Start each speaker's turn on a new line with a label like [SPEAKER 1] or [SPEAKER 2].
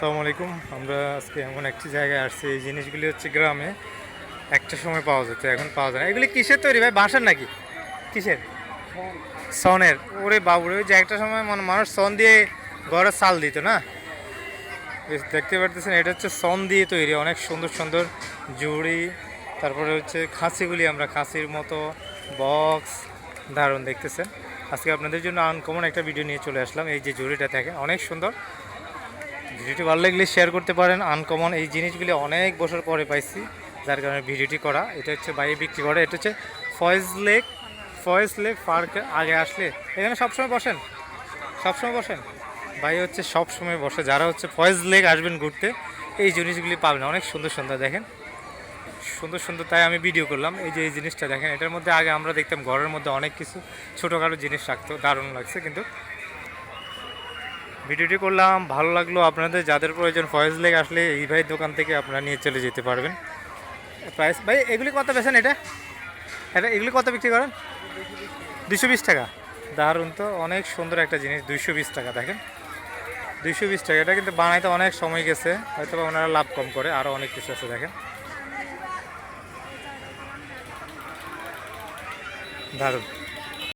[SPEAKER 1] আসসালামু আলাইকুম। আমরা আজকে এমন একটি জায়গায় আসছি, এই জিনিসগুলি হচ্ছে গ্রামে। একটা সময় পাওয়া যেত, এখন পাওয়া যায় না। এগুলি কিসের তৈরি ভাই? বাঁশের নাকি? কিসের? সনের। ওরে বাবুরে, ওই যে একটা সময় মানে মানুষ সন দিয়ে ঘরে চাল দিত না? দেখতে পারতেছেন, এটা হচ্ছে সন দিয়ে তৈরি। অনেক সুন্দর সুন্দর জুড়ি, তারপরে হচ্ছে খাসিগুলি আমরা, খাসির মতো বক্স, দারুণ দেখতেছেন। আজকে আপনাদের জন্য আনকমন একটা ভিডিও নিয়ে চলে আসলাম। এই যে জুড়িটা দেখেন, অনেক সুন্দর। ভিডিওটি ভালো লাগলে শেয়ার করতে পারেন। আনকমন এই জিনিসগুলি অনেক বছর পরে পাইছি, যার কারণে ভিডিওটি করা। এটা হচ্ছে বাইরে বিক্রি করে। এটা হচ্ছে ফয়েজ লেক ফয়েজ লেক পার্কে আগে আসলে এখানে সবসময় বসেন সবসময় বসেন। ভাই হচ্ছে সবসময় বসে। যারা হচ্ছে ফয়েজ লেক আসবেন ঘুরতে, এই জিনিসগুলি পাবেন। অনেক সুন্দর সুন্দর দেখেন। সুন্দর সুন্দর তাই আমি ভিডিও করলাম। এই যে এই জিনিসটা দেখেন, এটার মধ্যে আগে আমরা দেখতাম ঘরের মধ্যে অনেক কিছু ছোটোখাটো জিনিস রাখতো। দারুণ লাগছে কিন্তু। ভিডিওটি করলাম, ভালো লাগল আপনাদের, যাদের প্রয়োজন ফয়েজ লেগ আসলে এই ভাই দোকান থেকে আপনারা নিয়ে চলে যেতে পারবেন। প্রাইস, ভাই, এগুলি কত বেছেন এটা? এটা এগুলি কত বিক্রি করেন? দুশো বিশ টাকা। দারুণ তো, অনেক সুন্দর একটা জিনিস, দুইশো বিশ টাকা, দেখেন। দুইশো বিশ টাকা, এটা কিন্তু বানাইতে অনেক সময় গেছে হয়তো ওনারা লাভ কম করে আরও অনেক কিছু আছে, দেখেন। দারুণ।